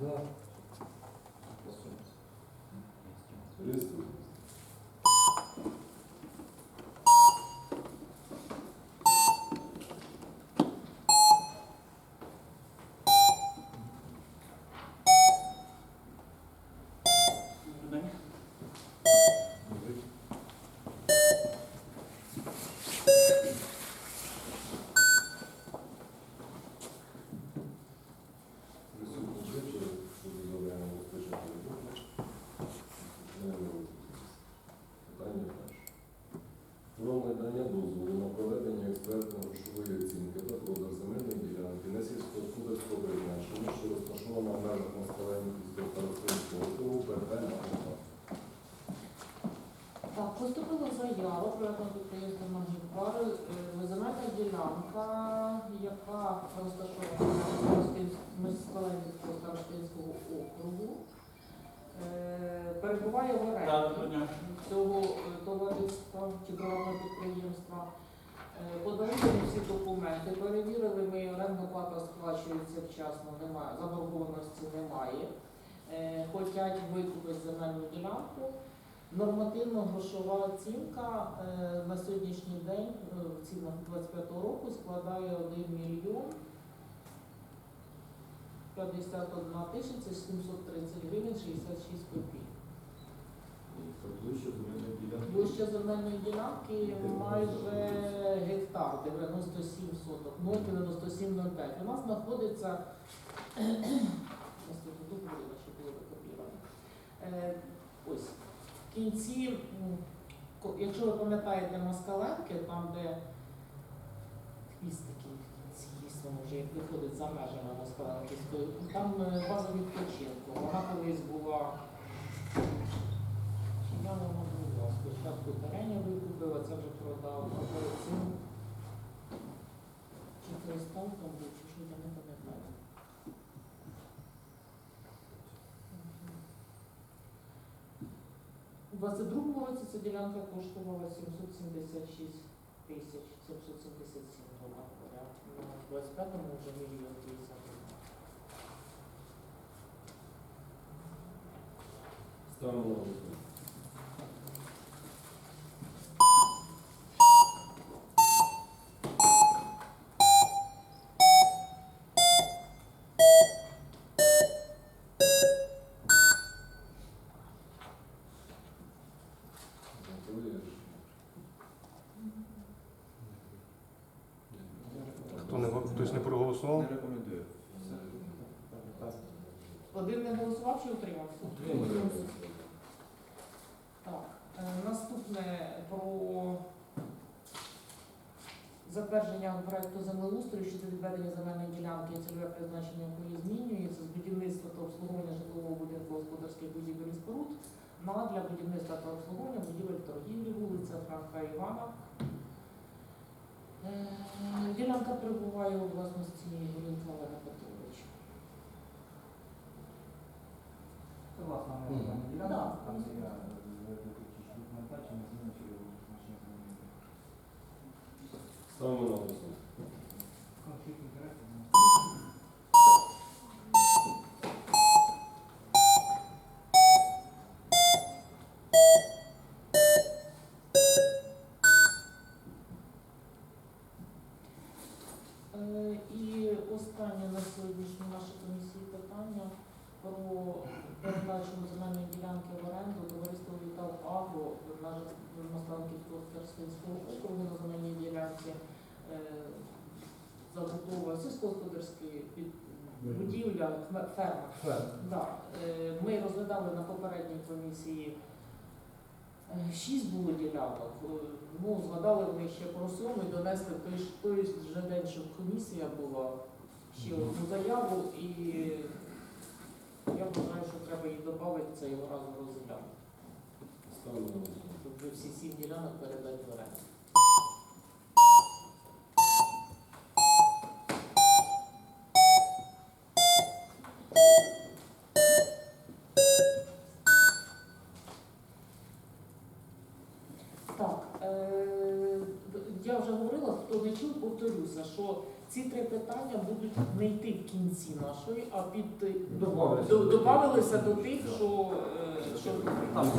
Да. Дозволу на проведення експертно-грошової оцінки та продаж земельної ділянки на сільськогосподарського призначення, що розташована в межах Москаленківського старостинського округу ПП «Агрофа». Так, поступила заява про підприємство Магнітпар. Е, Земельна ділянка, яка розташована на Москаленського старостинського округу, е, перебуває в оренді цього е, товариства приватного підприємства. Е, Подали всі документи, перевірили, ми орендна плата сплачується вчасно, немає, заборгованості немає. Е, Хотять викупити земельну ділянку. Нормативно грошова оцінка е, на сьогоднішній день в цінах 25 року складає 1 мільйон 51 тисяча 730 гривень 66 копійок. Площа земельної ділянки. Площа земельної ділянки майже гектар, 97 соток, 0,9705. У нас знаходиться, ось. Е, в кінці, якщо ви пам'ятаєте Москаленки, там, де хвіст такий в кінці, воно вже як виходить за межами Москаленківської, там е, база відпочинку. Вона колись була я не можу спочатку терені викупила, це вже продав, а перед цим чи кристал там був, чи що я не пам'ятаю. У 22 році ця ділянка коштувала 776 тисяч 777 доларів. У 25-му вже мільйон 50 Ставимо на голосування. Не хтось не проголосував? Не рекомендую. Один не голосував чи утримався? Так, е, наступне про затвердження проекту землеустрою щодо відведення земельної ділянки і цільове призначення якої змінюється з будівництва та обслуговування житлового будинку господарських будівель і споруд на для будівництва та обслуговування будівель торгівлі, вулиця Франка Івана. Е, Ділянка перебуває у власності Горінка Олега Петровича. Це власна Мгм. земельна Да. ділянка, там є технічні документації, зміни чи значення зміни. Ставимо на голосування. Конфлікт інтересів. ну, Е, І останнє на сьогоднішній нашій комісії питання про передачу земельної ділянки в оренду товариству Вітал Агро на Москванківського Старостинського округу на земельній ділянці е, забудова сільськогосподарської під будівля фе- ферма. Да. Е, Ми розглядали на попередній комісії е, шість було ділянок. Ну, згадали ми ще про сьому і донесли той, ж- той же день, щоб комісія була ще одну заяву, і я вважаю, що треба її додати цього разу розглянути. Щоб вже всі сім ділянок передати в оренду. Так, е, я вже говорила, хто не чув, повторюся, що ці три питання будуть не йти в кінці нашої, а під Добавилися до- до тих, що- що, е, що Там